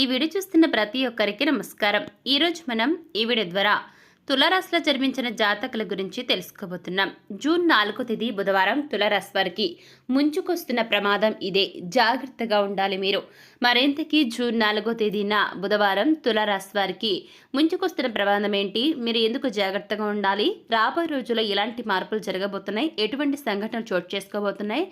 ఈ వీడియో చూస్తున్న ప్రతి ఒక్కరికి నమస్కారం. ఈరోజు మనం ఈ వీడియో ద్వారా తులారాశిలో జన్మించిన జాతకుల గురించి తెలుసుకోబోతున్నాం. జూన్ నాలుగో తేదీ బుధవారం తులారాశి వారికి ముంచుకొస్తున్న ప్రమాదం ఇదే. జాగ్రత్తగా ఉండాలి మీరు. మరింతకీ జూన్ నాలుగో తేదీన బుధవారం తులారాశి వారికి ముంచుకొస్తున్న ప్రమాదం ఏంటి? మీరు ఎందుకు జాగ్రత్తగా ఉండాలి? రాబోయే రోజుల్లో ఎలాంటి మార్పులు జరగబోతున్నాయి? ఎటువంటి సంఘటనలు చోటు చేసుకోబోతున్నాయి?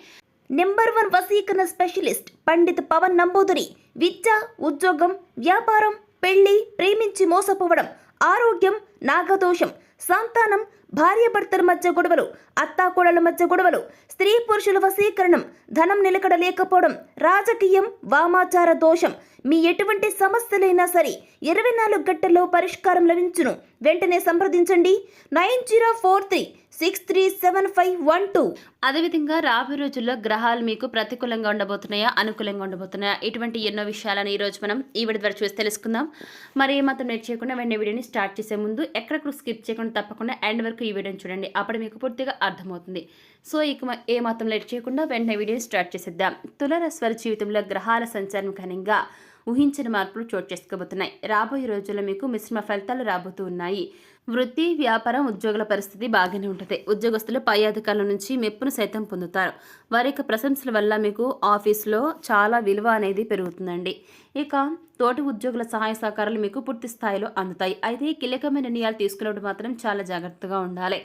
నెంబర్ వన్ వసీకరణ స్పెషలిస్ట్ పండిత్ పవన్ నంబూదురి. విద్య ఉద్యోగం వ్యాపారం పెళ్ళి ప్రేమించి మోసపోవడం ఆరోగ్యం నాగదోషం సంతానం భార్యాభర్తల మధ్య గొడవలు అత్తాకోడల మధ్య గొడవలు స్త్రీ పురుషుల వశీకరణం ధనం నిలకడ లేకపోవడం రాజకీయం వామాచార దోషం. మీ ఎటువంటి సమస్యలైనా సరే ఇరవై నాలుగు గంటల్లో పరిష్కారం లభించును. వెంటనే సంప్రదించండి. Nine zero four three six three seven five one two. అదేవిధంగా రాబోయే రోజుల్లో గ్రహాలు మీకు ప్రతికూలంగా ఉండబోతున్నాయా అనుకూలంగా ఉండబోతున్నాయా? ఇటువంటి ఎన్నో విషయాలను ఈరోజు మనం ఈ ద్వారా చూసి తెలుసుకుందాం. మరి ఏ మాత్రం లేట్ చేయకుండా వెంటనే వీడియోని స్టార్ట్ చేసే ముందు ఎక్కడెక్కడ స్కిప్ చేయకుండా తప్పకుండా ఎండ్ వరకు ఈ వీడియోని చూడండి. అప్పుడు మీకు పూర్తిగా అర్థమవుతుంది. సో ఇక ఏమాత్రం ఏ లేట్ చేయకుండా వెంటనే వీడియోని స్టార్ట్ చేసేద్దాం. తులరస్వర జీవితంలో గ్రహాల సంచారం ఘనంగా ఊహించిన మార్పులు చోటు చేసుకోబోతున్నాయి. రాబోయే రోజుల్లో మీకు మిశ్రమ ఫలితాలు రాబోతూ ఉన్నాయి. వృత్తి వ్యాపారం ఉద్యోగుల పరిస్థితి బాగానే ఉంటుంది. ఉద్యోగస్తులు పై అధికారుల నుంచి మెప్పును సైతం పొందుతారు. వారి యొక్క ప్రశంసల వల్ల మీకు ఆఫీస్లో చాలా విలువ అనేది పెరుగుతుందండి. ఇక తోటి ఉద్యోగుల సహాయ సహకారాలు మీకు పూర్తి స్థాయిలో అందుతాయి. అయితే కీలకమైన నిర్ణయాలు తీసుకున్నప్పుడు మాత్రం చాలా జాగ్రత్తగా ఉండాలి.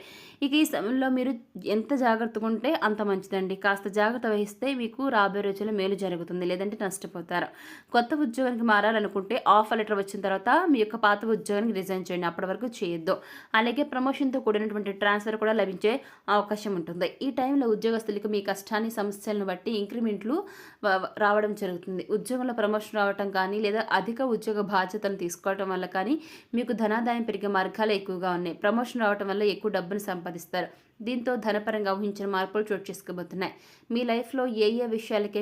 ఇక ఈ సమయంలో మీరు ఎంత జాగ్రత్తగా ఉంటే అంత మంచిదండి. కాస్త జాగ్రత్త వహిస్తే మీకు రాబోయే రోజుల్లో మేలు జరుగుతుంది. లేదంటే నష్టపోతారు. కొత్త ఉద్యోగానికి మారాలనుకుంటే ఆఫర్ లెటర్ వచ్చిన తర్వాత మీ యొక్క పాత ఉద్యోగానికి రిజైన్ చేయండి. అప్పటి వరకు చేయొద్దు. అలాగే ప్రమోషన్తో కూడినటువంటి ట్రాన్స్ఫర్ కూడా లభించే అవకాశం ఉంటుంది. ఈ టైంలో ఉద్యోగస్తులకు మీ కష్టాన్ని సమస్యలను బట్టి ఇంక్రిమెంట్లు రావడం జరుగుతుంది. ఉద్యోగంలో ప్రమోషన్ రావటం కానీ లేదా అధిక ఉద్యోగ బాధ్యతలు తీసుకోవటం వల్ల కానీ మీకు ధనాదాయం పెరిగే మార్గాలు ఎక్కువగా ఉన్నాయి. ప్రమోషన్ రావటం వల్ల ఎక్కువ డబ్బును సంపాదిస్తారు. దీంతో ధనపరంగా ఊహించిన మార్పులు చోటు చేసుకోబోతున్నాయి. మీ లైఫ్లో ఏ ఏ విషయాలకి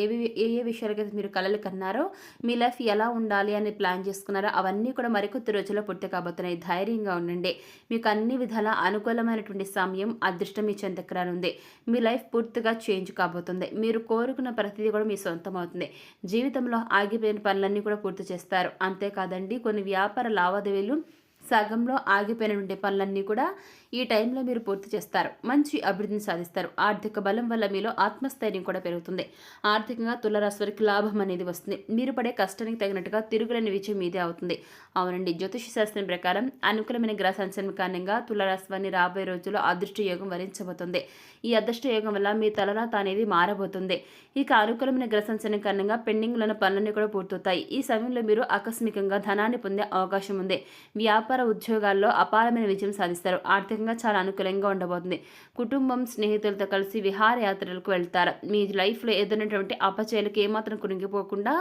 ఏవి ఏ ఏ విషయాలకైతే మీరు కలలు కన్నారో మీ లైఫ్ ఎలా ఉండాలి అని ప్లాన్ చేసుకున్నారో అవన్నీ కూడా మరికొద్ది రోజుల్లో పూర్తి కాబోతున్నాయి. ధైర్యంగా ఉండండి. మీకు అన్ని విధాల అనుకూలమైనటువంటి సమయం అదృష్టం మీ చెంతకరానుంది మీ లైఫ్ పూర్తిగా చేంజ్ కాబోతుంది. మీరు కోరుకున్న ప్రతిదీ కూడా మీ సొంతం అవుతుంది. జీవితంలో ఆగిపోయిన పనులన్నీ కూడా పూర్తి చేస్తారు. అంతేకాదండి కొన్ని వ్యాపార లావాదేవీలు సగంలో ఆగిపోయినటువంటి పనులన్నీ కూడా ఈ టైంలో మీరు పూర్తి చేస్తారు. మంచి అభివృద్ధిని సాధిస్తారు. ఆర్థిక బలం వల్ల మీలో ఆత్మస్థైర్యం కూడా పెరుగుతుంది. ఆర్థికంగా తులరాశి వారికి లాభం అనేది వస్తుంది. మీరు పడే కష్టానికి తగినట్టుగా తిరుగులేని విజయం మీదే అవుతుంది. అవునండి. జ్యోతిష శాస్త్రం ప్రకారం అనుకూలమైన గ్రహ సంచలనం కారణంగా తులరాశి వారిని రాబోయే రోజుల్లో అదృష్ట యోగం వరించబోతుంది. ఈ అదృష్ట యోగం వల్ల మీ తలరాత అనేది మారబోతుంది. ఇక అనుకూలమైన గ్రహ సంచలనం కారణంగా పెండింగ్లో ఉన్న పనులన్నీ కూడా పూర్తవుతాయి. ఈ సమయంలో మీరు ఆకస్మికంగా ధనాన్ని పొందే అవకాశం ఉంది. వ్యాపార ఉద్యోగాల్లో అపారమైన విజయం సాధిస్తారు. ఆర్థిక ఆర్థికంగా చాలా అనుకూలంగా ఉండబోతుంది. కుటుంబం స్నేహితులతో కలిసి విహారయాత్రలకు వెళ్తారు. మీ లైఫ్లో ఎదురైనటువంటి అపచయాలకు ఏమాత్రం కురింగిపోకుండా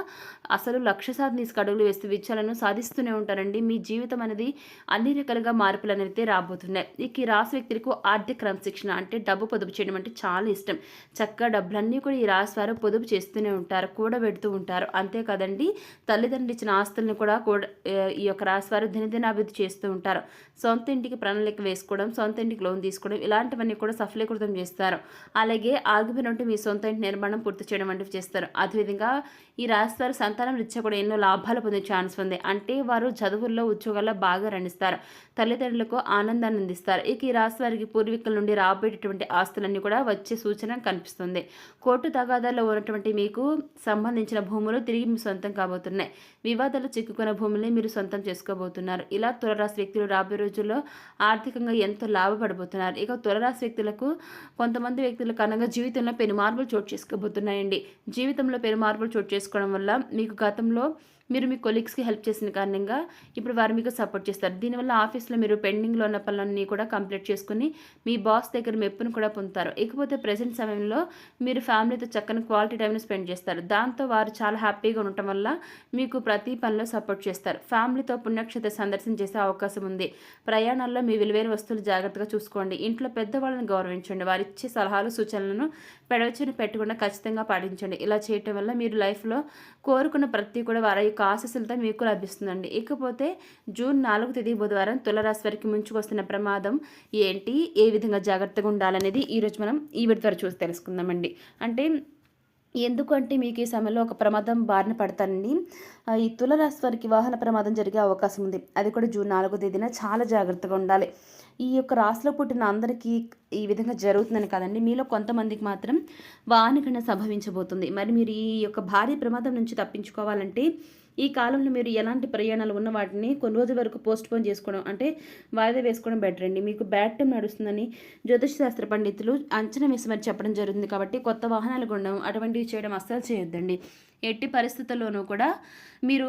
అసలు లక్ష్య సాధన అడుగులు వేస్తూ విజయాలను సాధిస్తూనే ఉంటారండి. మీ జీవితం అనేది అన్ని రకాలుగా మార్పులు అనేది రాబోతున్నాయి. ఇక ఈ రాశి వ్యక్తులకు ఆర్థిక క్రమశిక్షణ అంటే డబ్బు పొదుపు చేయడం అంటే చాలా ఇష్టం. చక్కగా డబ్బులన్నీ కూడా ఈ రాశి వారు పొదుపు చేస్తూనే ఉంటారు కూడబెడుతూ ఉంటారు. అంతేకాదండి తల్లిదండ్రులు ఇచ్చిన ఆస్తులను కూడా ఈ యొక్క రాశి వారు దినదినాభివృద్ధి చేస్తూ ఉంటారు. సొంత ఇంటికి ప్రణాళిక వేసుకోవడం సొంత ఇంటికి లోన్ తీసుకోవడం ఇలాంటివన్నీ కూడా సఫలీకృతం చేస్తారు. అలాగే ఆగిపోయినట్టు మీ సొంత ఇంటి నిర్మాణం పూర్తి చేయడం వంటివి చేస్తారు. అదేవిధంగా ఈ రాశివారు సంతానం రీత్యా కూడా ఎన్నో లాభాలు పొందే ఛాన్స్ ఉంది. అంటే వారు చదువుల్లో ఉద్యోగాల్లో బాగా రణిస్తారు తల్లిదండ్రులకు ఆనందాన్ని అందిస్తారు. ఇక ఈ రాశి వారికి పూర్వీకుల నుండి రాబోయేటటువంటి ఆస్తులన్నీ కూడా వచ్చే సూచన కనిపిస్తుంది. కోర్టు తగాదాల్లో ఉన్నటువంటి మీకు సంబంధించిన భూములు తిరిగి మీ సొంతం కాబోతున్నాయి. వివాదాలు చిక్కుకున్న భూముల్ని మీరు సొంతం చేసుకోబోతున్నారు. ఇలా తులరాశి వ్యక్తులు రాబోయే రోజుల్లో ఆర్థికంగా ఎంతో లాభపడబోతున్నారు. ఇక తులరాశి వ్యక్తులకు కొంతమంది వ్యక్తులకు అనగా జీవితంలో పెను మార్పులు చోటు చేసుకోబోతున్నాయండి. జీవితంలో పెను మార్పులు చోటు చేసుకోవడం వల్ల మీకు గతంలో మీరు మీ కొలీగ్స్కి హెల్ప్ చేసిన కారణంగా ఇప్పుడు వారు మీకు సపోర్ట్ చేస్తారు. దీనివల్ల ఆఫీస్లో మీరు పెండింగ్లో ఉన్న పనులన్నీ కూడా కంప్లీట్ చేసుకుని మీ బాస్ దగ్గర మెప్పును కూడా పొందుతారు. ఇకపోతే ప్రజెంట్ సమయంలో మీరు ఫ్యామిలీతో చక్కని క్వాలిటీ టైంని స్పెండ్ చేస్తారు. దాంతో వారు చాలా హ్యాపీగా ఉండటం వల్ల మీకు ప్రతి పనిలో సపోర్ట్ చేస్తారు. ఫ్యామిలీతో పుణ్యక్షేత్ర సందర్శన చేసే అవకాశం ఉంది. ప్రయాణాల్లో మీ విలువైన వస్తువులు జాగ్రత్తగా చూసుకోండి. ఇంట్లో పెద్దవాళ్ళని గౌరవించండి. వారు ఇచ్చే సలహాలు సూచనలను పెడవచ్చుని పెట్టకుండా ఖచ్చితంగా పాటించండి. ఇలా చేయటం వల్ల మీరు లైఫ్లో కోరుకున్న ప్రతి కూడా వారి యొక్క ఆశస్సులతో మీకు లభిస్తుందండి. ఇకపోతే జూన్ నాలుగు తేదీ బుధవారం తులరాశి వారికి ముంచుకొస్తున్న ప్రమాదం ఏంటి? ఏ విధంగా జాగ్రత్తగా ఉండాలనేది ఈరోజు మనం ఈ విడి ద్వారా చూసి తెలుసుకుందామండి. అంటే ఎందుకంటే మీకు ఈ సమయంలో ఒక ప్రమాదం బారిన పడతానండి. ఈ తులరాశి వారికి వాహన ప్రమాదం జరిగే అవకాశం ఉంది. అది కూడా జూన్ నాలుగో తేదీన చాలా జాగ్రత్తగా ఉండాలి. ఈ యొక్క రాశిలో పుట్టిన అందరికీ ఈ విధంగా జరుగుతుందని కాదండి. మీలో కొంతమందికి మాత్రం వాహనకన్నా సంభవించబోతుంది. మరి మీరు ఈ యొక్క భారీ ప్రమాదం నుంచి తప్పించుకోవాలంటే ఈ కాలంలో మీరు ఎలాంటి ప్రయాణాలు ఉన్న వాటిని కొన్ని రోజుల వరకు పోస్ట్ పోన్ చేసుకోవడం అంటే వాయిదా వేసుకోవడం బెటర్ అండి. మీకు బ్యాడ్ టైం నడుస్తుందని జ్యోతిష శాస్త్ర పండితులు అంచనా వేసి మరి చెప్పడం జరుగుతుంది కాబట్టి కొత్త వాహనాలు కొనడం అటువంటివి చేయడం అస్సలు చేయొద్దండి. ఎట్టి పరిస్థితుల్లోనూ కూడా మీరు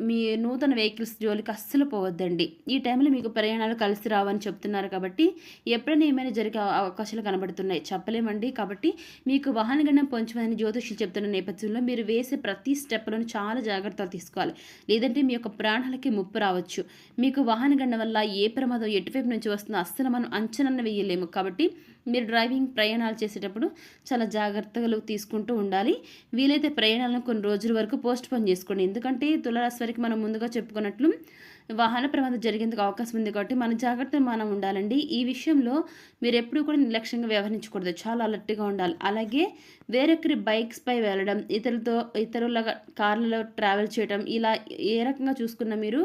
మీ నూతన వెహికల్స్ జోలికి అస్సలు పోవద్దండి. ఈ టైంలో మీకు ప్రయాణాలు కలిసి రావని చెప్తున్నారు కాబట్టి ఎప్పుడైనా ఏమైనా జరిగే అవకాశాలు కనబడుతున్నాయి. చెప్పలేమండి. కాబట్టి మీకు వాహన గణం పొంచమని జ్యోతిష్యులు చెప్తున్న నేపథ్యంలో మీరు వేసే ప్రతి స్టెప్లను చాలా జాగ్రత్తలు తీసుకోవాలి. లేదంటే మీ యొక్క ప్రాణాలకి ముప్పు రావచ్చు. మీకు వాహన వల్ల ఏ ప్రమాదం ఎటువైపు నుంచి వస్తుందో అస్సలు మనం అంచనా వేయలేము. కాబట్టి మీరు డ్రైవింగ్ ప్రయాణాలు చేసేటప్పుడు చాలా జాగ్రత్తలు తీసుకుంటూ ఉండాలి. వీలైతే ప్రయాణాలను కొన్ని రోజుల వరకు పోస్ట్ పోన్ చేసుకోండి. ఎందుకంటే తులరాశి వారికి మనం ముందుగా చెప్పుకున్నట్లు వాహన ప్రమాదం జరిగేందుకు అవకాశం ఉంది కాబట్టి మన జాగ్రత్తలు మనం ఉండాలండి. ఈ విషయంలో మీరు ఎప్పుడూ కూడా నిర్లక్ష్యంగా వ్యవహరించకూడదు. చాలా అలర్ట్గా ఉండాలి. అలాగే వేరొకరి బైక్స్పై వెళ్ళడం ఇతరులతో ఇతరుల కార్లలో ట్రావెల్ చేయడం ఇలా ఏ రకంగా చూసుకున్న మీరు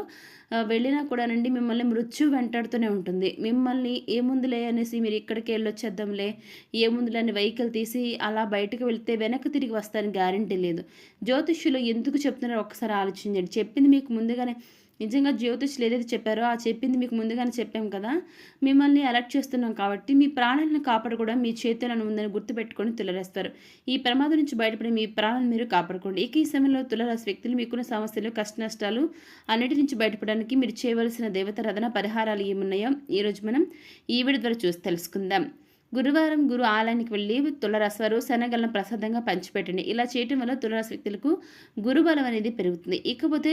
వెళ్ళినా కూడానండి మిమ్మల్ని మృత్యు వెంటాడుతూనే ఉంటుంది. మిమ్మల్ని ఏముందులే అనేసి మీరు ఇక్కడికి వెళ్ళొచ్చేద్దాంలే ఏముందులే అని వెహికల్ తీసి అలా బయటకు వెళ్తే వెనక్కి తిరిగి వస్తారని గ్యారంటీ లేదు. జ్యోతిష్యులు ఎందుకు చెప్తున్నారో ఒకసారి ఆలోచించండి. చెప్పింది మీకు ముందుగానే నిజంగా జ్యోతిష్లు ఏదైతే చెప్పారో ఆ చెప్పింది మీకు ముందుగానే చెప్పాం కదా. మిమ్మల్ని అలర్ట్ చేస్తున్నాం కాబట్టి మీ ప్రాణాలను కాపాడుకోవడం మీ చేతులను ఉందని గుర్తుపెట్టుకొని తులరేస్తారు. ఈ ప్రమాదం నుంచి బయటపడి మీ ప్రాణాలను మీరు కాపాడుకోండి. ఇక ఈ సమయంలో తులరాశి వ్యక్తులు మీకున్న సమస్యలు కష్ట నష్టాలు అన్నిటి నుంచి బయటపడడానికి మీరు చేయవలసిన దేవత రథన పరిహారాలు ఏమున్నాయో ఈరోజు మనం ఈ వీడియో ద్వారా చూసి తెలుసుకుందాం. గురువారం గురు ఆలయానికి వెళ్ళి తులరాశి వారు శనగలను ప్రసాదంగా పంచిపెట్టండి. ఇలా చేయటం వల్ల తులరాశి వ్యక్తులకు గురుబలం అనేది పెరుగుతుంది. ఇకపోతే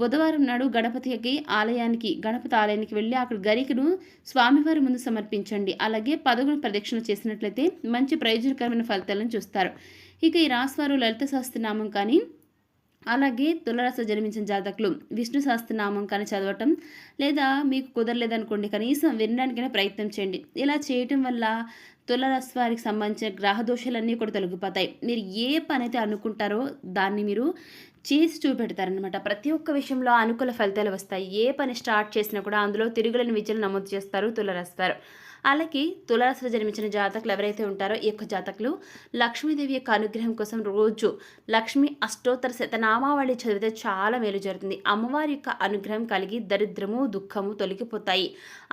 బుధవారం నాడు గణపతికి ఆలయానికి గణపతి ఆలయానికి వెళ్ళి అక్కడ గరికను స్వామివారి ముందు సమర్పించండి. అలాగే పదవులు ప్రదక్షిణ చేసినట్లయితే మంచి ప్రయోజనకరమైన ఫలితాలను చూస్తారు. ఇక ఈ రాశివారు లలిత సహస్రనామం కానీ అలాగే తులరాశి జన్మించిన జాతకులు. విష్ణు సహస్రనామం కానీ చదవటం లేదా మీకు కుదరలేదనుకోండి కనీసం వినడానికైనా ప్రయత్నం చేయండి. ఇలా చేయటం వల్ల తులరాశి వారికి సంబంధించిన గ్రహ దోషాలన్నీ కూడా తొలగిపోతాయి. మీరు ఏ పని అయితే అనుకుంటారో దాన్ని మీరు చేసి చూపెడతారనమాట ప్రతి ఒక్క విషయంలో అనుకూల ఫలితాలు వస్తాయి. ఏ పని స్టార్ట్ చేసినా కూడా అందులో తిరుగులేని విజయాలు నమోదు చేస్తారు తులరాశి వారు. అలాగే తులరాశిలో జన్మించిన జాతకులు ఎవరైతే ఉంటారో ఈ యొక్క జాతకులు లక్ష్మీదేవి యొక్క అనుగ్రహం కోసం రోజు లక్ష్మి అష్టోత్తర శతనామావళి చదివితే చాలా మేలు జరుగుతుంది. అమ్మవారి యొక్క అనుగ్రహం కలిగి దరిద్రము దుఃఖము తొలగిపోతాయి.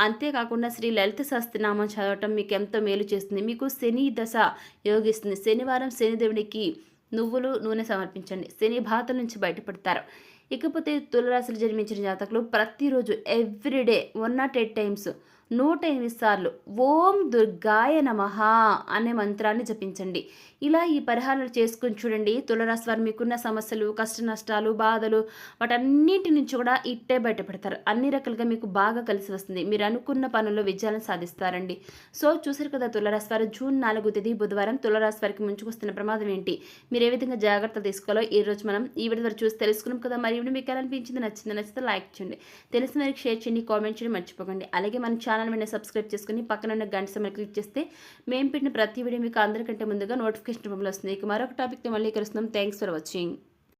అంతేకాకుండా శ్రీ లలిత సహస్రనామం చదవటం మీకు ఎంతో మేలు చేస్తుంది. మీకు శని దశ యోగిస్తుంది. శనివారం శనిదేవుడికి నువ్వులు నూనె సమర్పించండి. శని బాధల నుంచి బయటపడతారు. ఇకపోతే తులరాశులు జన్మించిన జాతకులు ప్రతిరోజు every day one not eight times నూట ఎనిమిది సార్లు ఓం దుర్గాయ నమ అనే మంత్రాన్ని జపించండి. ఇలా ఈ పరిహారాలు చేసుకుని చూడండి. తులరాశి వారు మీకున్న సమస్యలు కష్ట నష్టాలు బాధలు వాటన్నింటి నుంచి కూడా ఇట్టే బయటపడతారు. అన్ని రకాలుగా మీకు బాగా కలిసి వస్తుంది. మీరు అనుకున్న పనుల్లో విజయాలను సాధిస్తారండి. సో చూసారు కదా తులరాశి వారు జూన్ నాలుగు తేదీ బుధవారం తులరాశి వారికి ముంచుకొస్తున్న ప్రమాదం ఏంటి? మీరు ఏ విధంగా జాగ్రత్త తీసుకోవాలో ఈ రోజు మనం ఈ వీడియో చూసి తెలుసుకున్నాం కదా. మరి ఇప్పుడు మీకు ఎలా అనిపించింది నచ్చింది నచ్చితే లైక్ చేయండి. తెలిసిన వారికి షేర్ చేయండి కామెంట్ చేయండి మర్చిపోకండి. అలాగే మన ఛానల్ మీద సబ్స్క్రైబ్ చేసుకుని పక్కన ఉన్న గంట సమయం క్లిక్ చేస్తే మేము పెట్టిన ప్రతి వీడియో మీకు అందరికంటే ముందుగా నోటిఫికేషన్ రూపంలో వస్తుంది ఇక మరొక టాపిక్తో మళ్ళీ కలుస్తున్నాం. Thanks for watching.